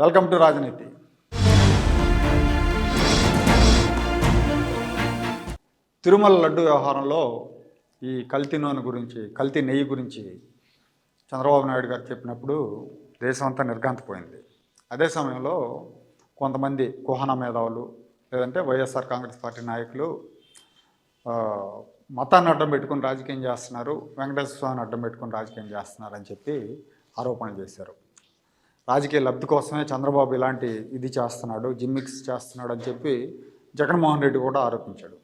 Welcome to రాజనీతి. తిరుమల లడ్డు వ్యవహారంలో ఈ కల్తీ నూనె గురించి కల్తీ నెయ్యి గురించి చంద్రబాబు నాయుడు గారు చెప్పినప్పుడు దేశం అంతా నిర్ఘాంతపోయింది. అదే సమయంలో కొంతమంది కుహన మేధావులు లేదంటే వైఎస్ఆర్ కాంగ్రెస్ పార్టీ నాయకులు మతాన్ని అడ్డం పెట్టుకుని రాజకీయం చేస్తున్నారు వెంకటేశ్వర స్వామిని అడ్డం పెట్టుకుని రాజకీయం చేస్తున్నారు అని చెప్పి ఆరోపణలు చేశారు. రాజకీయ లబ్ధి కోసమే చంద్రబాబు ఇలాంటి ఇది చేస్తున్నాడు జిమ్మిక్స్ చేస్తున్నాడు అని చెప్పి జగన్మోహన్ రెడ్డి కూడా ఆరోపించాడు.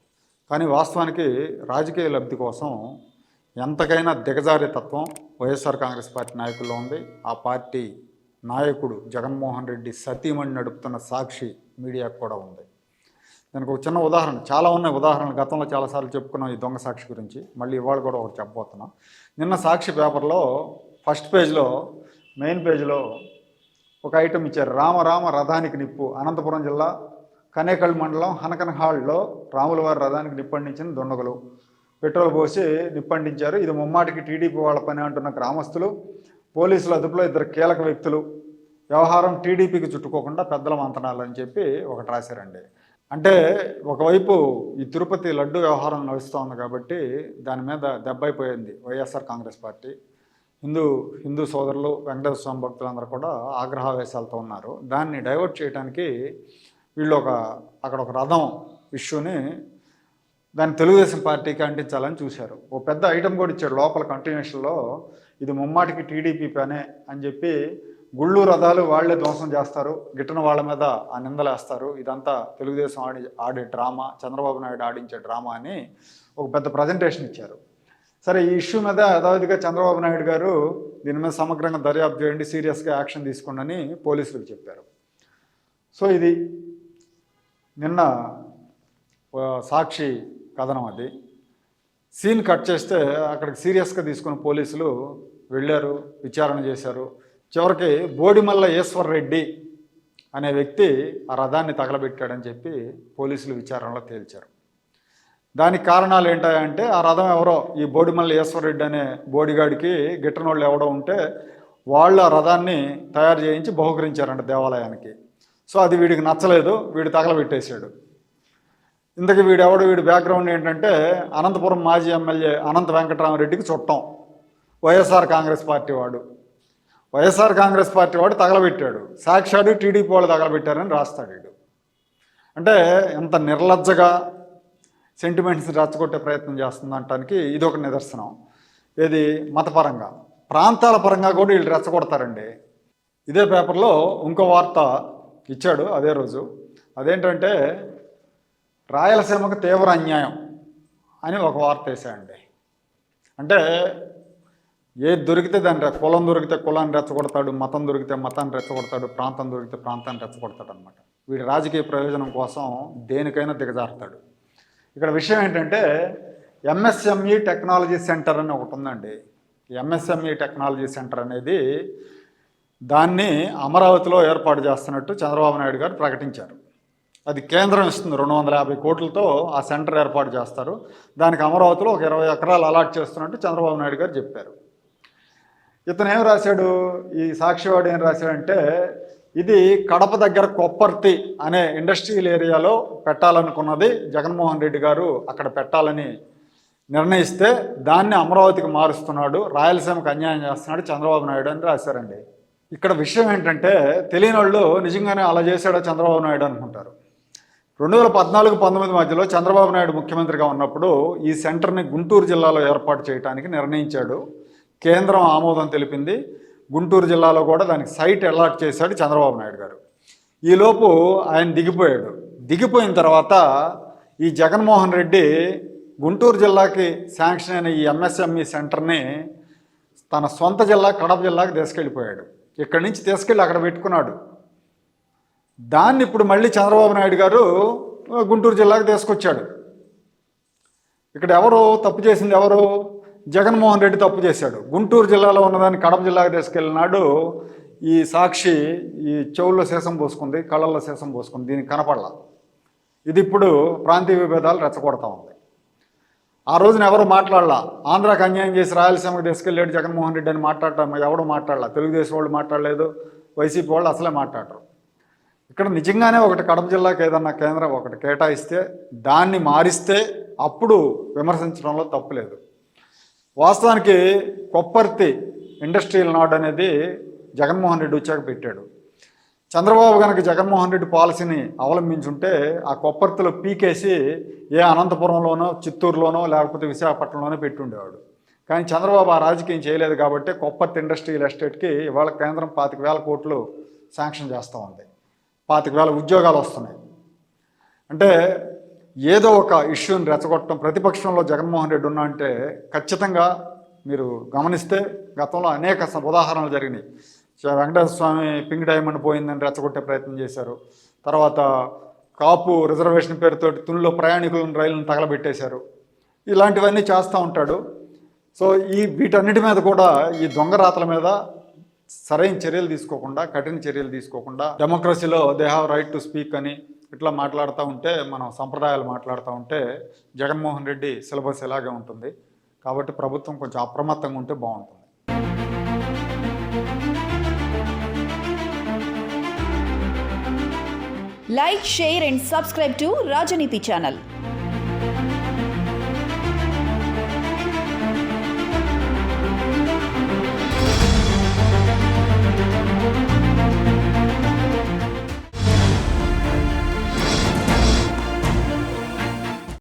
కానీ వాస్తవానికి రాజకీయ లబ్ధి కోసం ఎంతకైనా దిగజారే తత్వం వైఎస్ఆర్ కాంగ్రెస్ పార్టీ నాయకుల్లో ఉంది. ఆ పార్టీ నాయకుడు జగన్మోహన్ రెడ్డి సతీమణి నడుపుతున్న సాక్షి మీడియాకు కూడా ఉంది. దానికి ఒక చిన్న ఉదాహరణ చాలా ఉన్నాయి ఉదాహరణలు. గతంలో చాలాసార్లు చెప్పుకున్నాం ఈ దొంగ సాక్షి గురించి. మళ్ళీ ఇవాళ కూడా ఒకటి చెప్పబోతున్నాం. నిన్న సాక్షి పేపర్లో ఫస్ట్ పేజ్లో మెయిన్ పేజ్లో ఒక ఐటమ్ ఇచ్చారు. రామరామ రథానికి నిప్పు. అనంతపురం జిల్లా కనేకల్ మండలం హనకనహాల్లో రాములవారి రథానికి నిప్పండించిన దుండగులు. పెట్రోల్ పోసి నిప్పండించారు. ఇది ముమ్మాటికి టీడీపీ వాళ్ళ పని అంటున్న గ్రామస్తులు పోలీసుల అదుపులో ఇద్దరు కీలక వ్యక్తులు. వ్యవహారం టీడీపీకి చుట్టుకోకుండా పెద్దల మంతనాలు అని చెప్పి ఒకటి రాశారండి. అంటే ఒకవైపు ఈ తిరుపతి లడ్డు వ్యవహారం నడుస్తోంది కాబట్టి దాని మీద దెబ్బైపోయింది YSR Congress party. Hindu Hindu సోదరులు వెంకటేశ్వర స్వామి భక్తులందరూ కూడా ఆగ్రహావేశాలతో ఉన్నారు. దాన్ని డైవర్ట్ చేయడానికి వీళ్ళు ఒక అక్కడ ఒక రథం ఇష్యూని దాన్ని తెలుగుదేశం పార్టీకి అంటించాలని చూశారు. ఓ పెద్ద ఐటెం కూడా ఇచ్చాడు లోపల కంటిన్యూషన్లో ఇది ముమ్మాటికి టీడీపీ పనే అని చెప్పి గుళ్ళు రథాలు వాళ్ళే ధ్వంసం చేస్తారు గిట్టన వాళ్ళ మీద ఆ నిందలేస్తారు. ఇదంతా తెలుగుదేశం ఆడి ఆడే డ్రామా చంద్రబాబు నాయుడు ఆడించే డ్రామా అని ఒక పెద్ద ప్రజెంటేషన్ ఇచ్చారు. సరే ఈ ఇష్యూ మీద యథావిధిగా చంద్రబాబు నాయుడు గారు దీని మీద సమగ్రంగా దర్యాప్తు చేయండి సీరియస్గా యాక్షన్ తీసుకోండి పోలీసులకు చెప్పారు. సో ఇది నిన్న సాక్షి కథనం అది. సీన్ కట్ చేస్తే అక్కడికి సీరియస్గా తీసుకున్న పోలీసులు వెళ్ళారు విచారణ చేశారు. చివరికి బోడిమల్ల ఈశ్వర్ రెడ్డి అనే వ్యక్తి ఆ రథాన్ని తగలబెట్టాడని చెప్పి పోలీసులు విచారణలో తేల్చారు. దానికి కారణాలు ఏంటంటే ఆ రథం ఎవరో ఈ బోడిమల్లి ఈశ్వరరెడ్డి అనే బోడిగాడికి గిట్టనోళ్ళు ఎవడో ఉంటే వాళ్ళు ఆ రథాన్ని తయారు చేయించి బహుకరించారంట దేవాలయానికి. సో అది వీడికి నచ్చలేదు వీడు తగలబెట్టేశాడు. ఇంతకీ వీడు ఎవడు వీడి బ్యాక్గ్రౌండ్ ఏంటంటే అనంతపురం మాజీ ఎమ్మెల్యే అనంత వెంకటరామరెడ్డికి చుట్టం. వైఎస్ఆర్ కాంగ్రెస్ పార్టీ వాడు. వైఎస్ఆర్ కాంగ్రెస్ పార్టీ వాడు తగలబెట్టాడు. సాక్షాడు టీడీపీ వాళ్ళు తగలబెట్టారని రాస్తాడు వీడు. అంటే ఎంత నిర్లజ్జగా సెంటిమెంట్స్ రెచ్చగొట్టే ప్రయత్నం చేస్తుందంటానికి ఇది ఒక నిదర్శనం. ఇది మతపరంగా. ప్రాంతాల పరంగా కూడా వీళ్ళు రెచ్చగొడతారండి. ఇదే పేపర్లో ఇంకో వార్త ఇచ్చాడు అదే రోజు. అదేంటంటే రాయలసీమకు తీవ్ర అన్యాయం అని ఒక వార్త వేసాయండి అంటే ఏది దొరికితే దాన్ని కులం దొరికితే కులాన్ని రెచ్చగొడతాడు మతం దొరికితే మతాన్ని రెచ్చగొడతాడు ప్రాంతం దొరికితే ప్రాంతాన్ని రెచ్చగొడతాడు అనమాట వీడి రాజకీయ ప్రయోజనం కోసం దేనికైనా దిగజారుతాడు. ఇక్కడ విషయం ఏంటంటే ఎంఎస్ఎంఈ టెక్నాలజీ సెంటర్ అని ఒకటి ఉందండి. ఎంఎస్ఎంఈ టెక్నాలజీ సెంటర్ అనేది దాన్ని అమరావతిలో ఏర్పాటు చేస్తున్నట్టు చంద్రబాబు నాయుడు గారు ప్రకటించారు. అది కేంద్రం ఇస్తుంది రెండు వందల యాభై కోట్లతో ఆ సెంటర్ ఏర్పాటు చేస్తారు. దానికి అమరావతిలో ఒక ఇరవై ఎకరాలు అలాట్ చేస్తున్నట్టు చంద్రబాబు నాయుడు గారు చెప్పారు. ఇతను ఏం రాశాడు? ఈ సాక్షివాడు ఏం రాశాడంటే ఇది కడప దగ్గర కొప్పర్తి అనే ఇండస్ట్రియల్ ఏరియాలో పెట్టాలనుకున్నది జగన్మోహన్ రెడ్డి గారు అక్కడ పెట్టాలని నిర్ణయిస్తే దాన్ని అమరావతికి మారుస్తున్నాడు రాయలసీమకు అన్యాయం చేస్తున్నాడు చంద్రబాబు నాయుడు అని రాశారండి. ఇక్కడ విషయం ఏంటంటే తెలియని వాళ్ళు నిజంగానే అలా చేశాడో చంద్రబాబు నాయుడు అనుకుంటారు. రెండు వేల పద్నాలుగు పంతొమ్మిది మధ్యలో చంద్రబాబు నాయుడు ముఖ్యమంత్రిగా ఉన్నప్పుడు ఈ సెంటర్ని గుంటూరు జిల్లాలో ఏర్పాటు చేయడానికి నిర్ణయించాడు. కేంద్రం ఆమోదం తెలిపింది. గుంటూరు జిల్లాలో కూడా దానికి సైట్ అలాట్ చేశాడు చంద్రబాబు నాయుడు గారు. ఈలోపు ఆయన దిగిపోయాడు. దిగిపోయిన తర్వాత ఈ జగన్మోహన్ రెడ్డి గుంటూరు జిల్లాకి శాంక్షన్ అయిన ఈ ఎంఎస్ఎంఈ సెంటర్ని తన సొంత జిల్లా కడప జిల్లాకి తీసుకెళ్ళిపోయాడు. ఇక్కడి నుంచి తీసుకెళ్ళి అక్కడ పెట్టుకున్నాడు. దాన్ని ఇప్పుడు మళ్ళీ చంద్రబాబు నాయుడు గారు గుంటూరు జిల్లాకు తీసుకొచ్చాడు. ఇక్కడ ఎవరు తప్పు చేసింది ఎవరు? జగన్మోహన్ రెడ్డి తప్పు చేశాడు. గుంటూరు జిల్లాలో ఉన్నదాన్ని కడప జిల్లాకు తీసుకెళ్ళినాడు. ఈ సాక్షి ఈ చెవుల్లో శేషం పోసుకుంది కళ్ళల్లో శేషం పోసుకుంది. దీనికి కనపడలా. ఇది ఇప్పుడు ప్రాంతీయ విభేదాలు రెచ్చగొడతా ఉంది. ఆ రోజున ఎవరు మాట్లాడలా? ఆంధ్రాకి అన్యాయం చేసి రాయలసీమకు తీసుకెళ్ళాడు జగన్మోహన్ రెడ్డి అని మాట్లాడటం ఎవడు మాట్లాడలా? తెలుగుదేశం వాళ్ళు మాట్లాడలేదు వైసీపీ వాళ్ళు అసలే మాట్లాడరు. ఇక్కడ నిజంగానే ఒకటి కడప జిల్లాకి ఏదన్నా కేంద్రం ఒకటి కేటాయిస్తే దాన్ని మారిస్తే అప్పుడు విమర్శించడంలో తప్పులేదు వాస్తవానికి కొప్పర్తి ఇండస్ట్రియల్ నాడ్ అనేది జగన్మోహన్ రెడ్డి వచ్చాక పెట్టాడు. చంద్రబాబు కనుక జగన్మోహన్ రెడ్డి పాలసీని అవలంబించుంటే ఆ కొప్పర్తిలో పీకేసి ఏ అనంతపురంలోనో చిత్తూరులోనో లేకపోతే విశాఖపట్నంలోనో పెట్టుండేవాడు. కానీ చంద్రబాబు ఆ రాజకీయం చేయలేదు కాబట్టి కొప్పర్తి ఇండస్ట్రియల్ ఎస్టేట్కి ఇవాళ కేంద్రం పాతిక వేల కోట్లు శాంక్షన్ చేస్తూ ఉంది. పాతిక వేల ఉద్యోగాలు వస్తున్నాయి. అంటే ఏదో ఒక ఇష్యూని రెచ్చగొట్టడం ప్రతిపక్షంలో జగన్మోహన్ రెడ్డి ఉన్నా అంటే ఖచ్చితంగా మీరు గమనిస్తే గతంలో అనేక ఉదాహరణలు జరిగినాయి. వెంకటేశ్వర స్వామి పింక్ డైమండ్ పోయిందని రెచ్చగొట్టే ప్రయత్నం చేశారు. తర్వాత కాపు రిజర్వేషన్ పేరుతో తునిలో ప్రయాణికులను రైలును తగలబెట్టేశారు. ఇలాంటివన్నీ చేస్తూ ఉంటాడు. సో ఈ వీటన్నిటి మీద కూడా ఈ దొంగ రాతల మీద సరైన చర్యలు తీసుకోకుండా కఠిన చర్యలు తీసుకోకుండా డెమోక్రసీలో they have right to speak అని ఇట్లా మాట్లాడుతూ ఉంటే మనం సంప్రదాయాలు మాట్లాడుతూ ఉంటే జగన్మోహన్ రెడ్డి సిలబస్ ఇలాగే ఉంటుంది. కాబట్టి ప్రభుత్వం కొంచెం అప్రమత్తంగా ఉంటే బాగుంటుంది. Like share and subscribe to Rajaneeti channel